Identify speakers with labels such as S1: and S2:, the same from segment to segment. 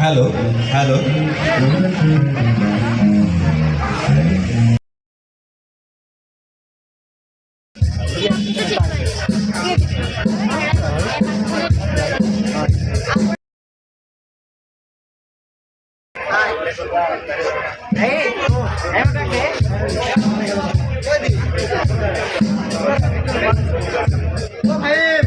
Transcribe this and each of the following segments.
S1: Hello, hello. Hey, em đang thế. Hello hello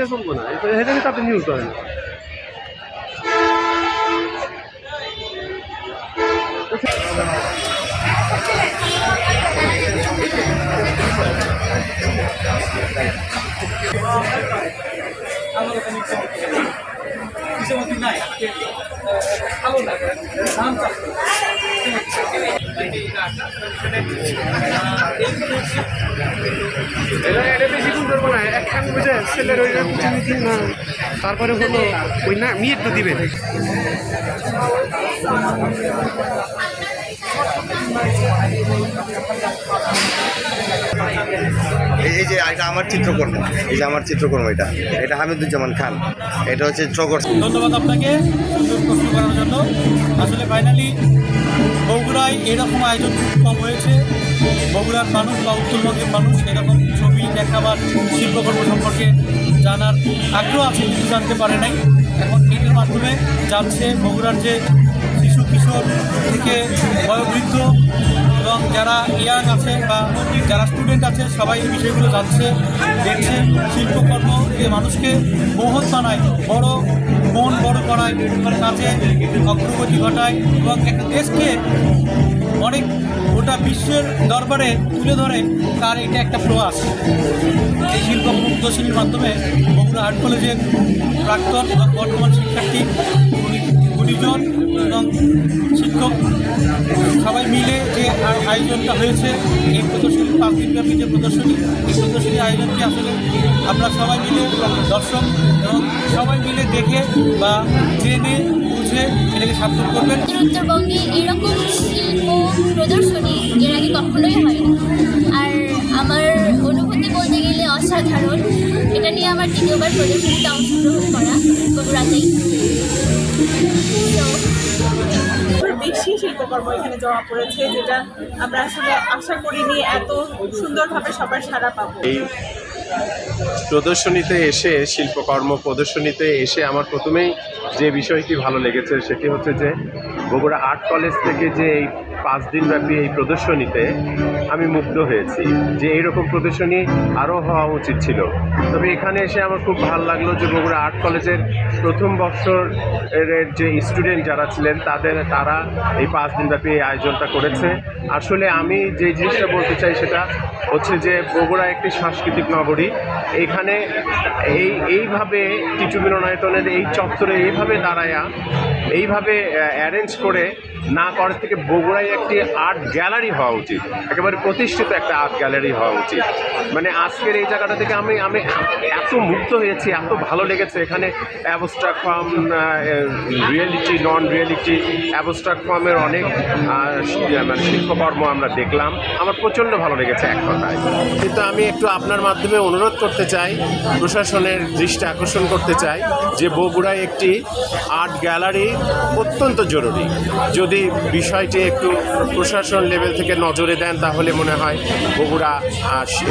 S2: কোনটা শুনব না এটা কিন্তু আপনি নিউজ করেন এটা এটা বেশি কোন করব না একখান বুঝে ছেলের ওই কিছু না তারপরে হলো ওই না মিট তো দিবেন
S3: এই এই যে এটা আমার চিত্রকর্ম। এই যে আমার চিত্রকর্ম এটা। এটা হামিদুজ্জামান খান। এটা হচ্ছে চকর
S4: ধন্যবাদ আপনাকে সুন্দর প্রশ্ন করার জন্য। আসলে ফাইনালি বগুড়ায় এরকম আয়োজন খুব কম হয়েছে। বগুড়ার মানুষ বা উত্তরবঙ্গের মানুষ এরকম ছবি দেখা বা শিল্পকর্ম সম্পর্কে জানার আগ্রহ আছে কিন্তু জানতে পারে নাই। এখন এটার মাধ্যমে জানছে বগুড়ার যে শিশু কিশোর থেকে বয়োবৃদ্ধ এবং যারা ইয়াং আছে বা যারা স্টুডেন্ট আছে, সবাই এই বিষয়গুলো জানছে, দেখছে। শিল্পকর্ম যে মানুষকে মহৎ বানায়, বড় মন বড় করায় কাজে অগ্রগতি ঘটায় এবং একটা দেশকে অনেক গোটা বিশ্বের দরবারে তুলে ধরে তার এটা একটা প্রয়াস। এই শিল্প প্রদর্শনীর মাধ্যমে বগুড়া আর্ট কলেজের প্রাক্তন এবং বর্তমান শিক্ষার্থী গুণীজন এবং শিক্ষক সবাই মিলে যে আয়োজনটা হয়েছে, এই প্রদর্শনী, পাঁচ দিনব্যাপী যে প্রদর্শনী, এই প্রদর্শনী আয়োজনকে আসলে আমরা সবাই মিলে দর্শক এবং সবাই মিলে দেখে বা জেনে বুঝে এটাকে সার্থক করবেন।
S5: উত্তরবঙ্গে এরকম শিল্প প্রদর্শনী এর আগে কখনোই হয়নি। আর আমার অনুভূতি বলতে গেলে অসাধারণ। এটা নিয়ে আমার দ্বিতীয়বার প্রদর্শনীতে অংশগ্রহণ করা বগুড়াতেই
S6: বেশি শিল্পকর্ম এখানে জমা পড়েছে যেটা আমরা আসলে আশা করিনি এত সুন্দরভাবে সবার সাড়া পাবো।
S2: প্রদর্শনীতে এসে শিল্পকর্ম প্রদর্শনীতে এসে আমার প্রথমেই যে বিষয়টি ভালো লেগেছে সেটি হচ্ছে যে বগুড়া আর্ট কলেজ থেকে যে এই পাঁচ দিনব্যাপী এই প্রদর্শনীতে আমি মুগ্ধ হয়েছি যে এইরকম প্রদর্শনী আরও হওয়া উচিত ছিল। তবে এখানে এসে আমার খুব ভালো লাগল যে বগুড়া আর্ট কলেজের প্রথম এর যে স্টুডেন্ট যারা ছিলেন, তাদের, তারা এই পাঁচ দিনব্যাপী এই আয়োজনটা করেছে। আসলে আমি যে জিনিসটা বলতে চাই সেটা হচ্ছে যে বগুড়া একটি সাংস্কৃতিক নগরী। এখানে এই, এইভাবে টিটু মিলনায়তনের এই চত্বরে এইভাবে দাঁড়ায়া, এইভাবে অ্যারেঞ্জ করে না করার থেকে বগুড়ায় একটি আর্ট গ্যালারি হওয়া উচিত। একেবারে প্রতিষ্ঠিত একটা আর্ট গ্যালারি হওয়া উচিত। মানে আজকের এই জায়গাটা থেকে আমি আমি এত মুগ্ধ হয়েছি, এত ভালো লেগেছে। এখানে abstract form reality non reality abstract ফর্মের অনেক মানে শিল্পকর্ম আমরা দেখলাম। আমার প্রচণ্ড ভালো লেগেছে এক কথায়। কিন্তু আমি একটু আপনার মাধ্যমে অনুরোধ করতে চাই, প্রশাসনের দৃষ্টি আকর্ষণ করতে চাই যে বগুড়ায় একটি আর্ট গ্যালারি অত্যন্ত জরুরি। যদি বিষয়টি একটু প্রশাসন লেভেল থেকে নজরে দেন, তাহলে মনে হয় বগুড়া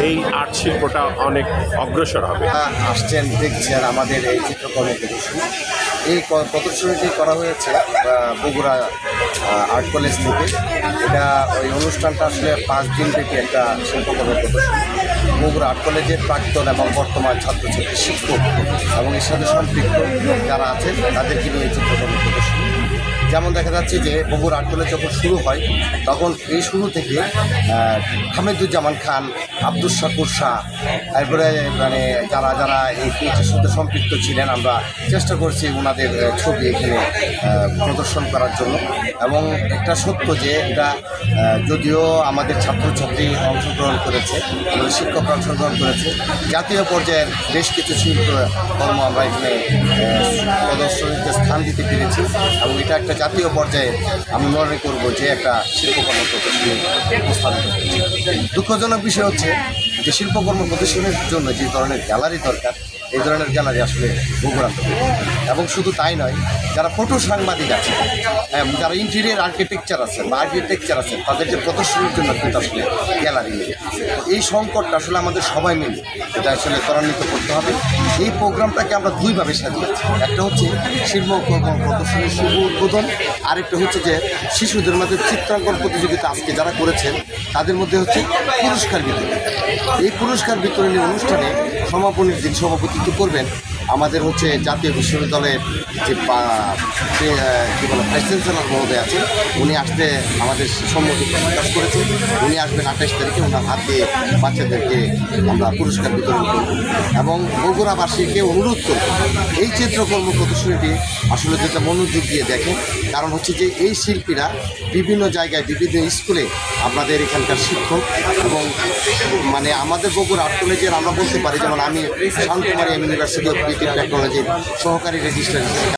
S2: এই আর্ট শিল্পটা অনেক অগ্রসর হবে।
S3: আসছেন, দেখছেন আমাদের এই চিত্রকর্ম প্রদর্শনী। এই প্রদর্শনীটি করা হয়েছে বগুড়া আর্ট কলেজ থেকে। এটা ওই অনুষ্ঠানটা আসলে পাঁচ দিন ব্যাপী একটা শিল্পকর্ম প্রদর্শনী। বগুড়া আর্ট কলেজের প্রাক্তন এবং বর্তমান ছাত্রছাত্রী, শিক্ষক এবং এর সাথে সম্পৃক্ত যারা আছেন, তাদেরকে নিয়ে এই চিত্রকর্ম প্রদর্শনী। যেমন দেখা যাচ্ছে যে বগুড়া আর্ট যখন শুরু হয়, তখন এই শুরু থেকে হামিদুজ্জামান খান আব্দুল শাকুর শাহ, তারপরে মানে যারা যারা এই পেজের সাথে সম্পৃক্ত ছিলেন, আমরা চেষ্টা করছি ওনাদের ছবি এখানে প্রদর্শন করার জন্য। এবং একটা সত্য যে এটা যদিও আমাদের ছাত্রছাত্রী অংশগ্রহণ করেছে, আমাদের শিক্ষক অংশগ্রহণ করেছে, জাতীয় পর্যায়ের বেশ কিছু শিল্প কর্ম আমরা এখানে স্থান দিতে পেরেছি এবং এটা একটা জাতীয় পর্যায়ে আমি মনে করব যে একটা শিল্পকর্ম প্রদর্শনী উপস্থাপিত দুঃখজনক বিষয় হচ্ছে যে শিল্পকর্ম প্রদর্শনের জন্য যে ধরনের গ্যালারি দরকার এই ধরনের গ্যালারি আসলে বগুড়াতে এবং শুধু তাই নয় যারা ফটো সাংবাদিক আছে হ্যাঁ, যারা ইন্টেরিয়ার আর্কিটেকচার আছেন বা আর্কিটেকচার আছেন তাদের যে প্রদর্শনীর জন্য কিন্তু আসলে গ্যালারি নেই। এই সংকটটা আসলে আমাদের সবাই মিলে এটা আসলে ত্বরান্বিত করতে হবে। এই প্রোগ্রামটাকে আমরা দুইভাবে সাজিয়েছি। একটা হচ্ছে শিল্পকর্ম প্রদর্শনীর শুভ উদ্বোধন আরেকটা হচ্ছে যে শিশুদের মধ্যে চিত্রাঙ্কন প্রতিযোগিতা আজকে যারা করেছেন তাদের মধ্যে হচ্ছে পুরস্কার বিতরণ। এই পুরস্কার বিতরণী অনুষ্ঠানে সমাপনীর দিন সভাপতিত্ব করবেন। আমাদের হচ্ছে জাতীয় বিশ্ববিদ্যালয়ের যে কী বলে ভাইস চ্যান্সেলর মহোদয় আছেন, উনি আসতে আমাদের সম্মতি প্রকাশ করেছেন। উনি আসবেন আঠাশ তারিখে, ওনার হাত দিয়ে বাচ্চাদেরকে আমরা পুরস্কার বিতরণ করব। এবং বগুড়াবাসীকে অনুরোধ করব, এই চিত্রকর্ম প্রদর্শনীটি আসলে যেটা মনোযোগ দিয়ে দেখেন, কারণ হচ্ছে যে এই শিল্পীরা বিভিন্ন জায়গায়, বিভিন্ন স্কুলে আমাদের এখানকার শিক্ষক এবং মানে আমাদের বগুড়া আর্ট কলেজের আমরা বলতে পারি, যেমন আমি শান্তকুমারী ইউনিভার্সিটি অফ টেকনোলজির সহকারী রেজিস্ট্রার